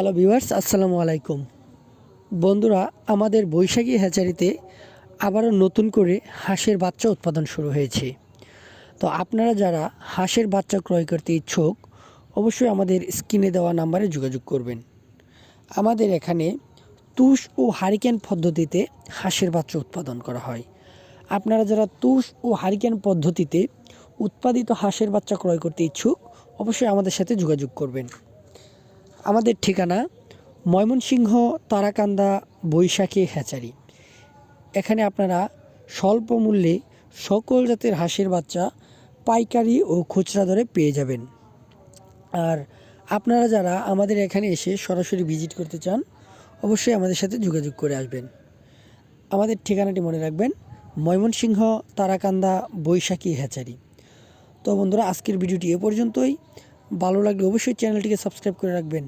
Hello viewers আসসালামু আলাইকুম। বন্ধুরা, আমাদের বৈশাখী হ্যাচারিতে আবারও নতুন করে হাঁসের বাচ্চা উৎপাদন শুরু হয়েছে। তো আপনারা যারা হাঁসের বাচ্চা ক্রয় করতে ইচ্ছুক, অবশ্যই আমাদের স্ক্রিনে দেওয়া নাম্বারে যোগাযোগ করবেন। আমাদের এখানে তুষ ও হারিকেন পদ্ধতিতে হাঁসের বাচ্চা উৎপাদন করা হয়। আপনারা যারা তুষ ও হারিকেন পদ্ধতিতে উৎপাদিত হাঁসের বাচ্চা ক্রয় করতে ইচ্ছুক, অবশ্যই আমাদের সাথে যোগাযোগ করবেন। আমাদের ঠিকানা ময়মনসিংহ তারাকান্দা বৈশাখী হ্যাচারি। এখানে আপনারা স্বল্প মূল্যে সকল জাতের হাঁসের বাচ্চা, পাইকারি ও খুচরা দরে পেয়ে যাবেন। আর আপনারা যারা আমাদের এখানে এসে সরাসরি ভিজিট করতে চান, অবশ্যই আমাদের সাথে যোগাযোগ করে আসবেন। আমাদের ঠিকানাটি মনে রাখবেন, ময়মনসিংহ তারাকান্দা বৈশাখী হ্যাচারি। তো বন্ধুরা, আজকের ভিডিওটি এ পর্যন্তই। ভালো লাগলে অবশ্যই চ্যানেলটিকে সাবস্ক্রাইব করে রাখবেন।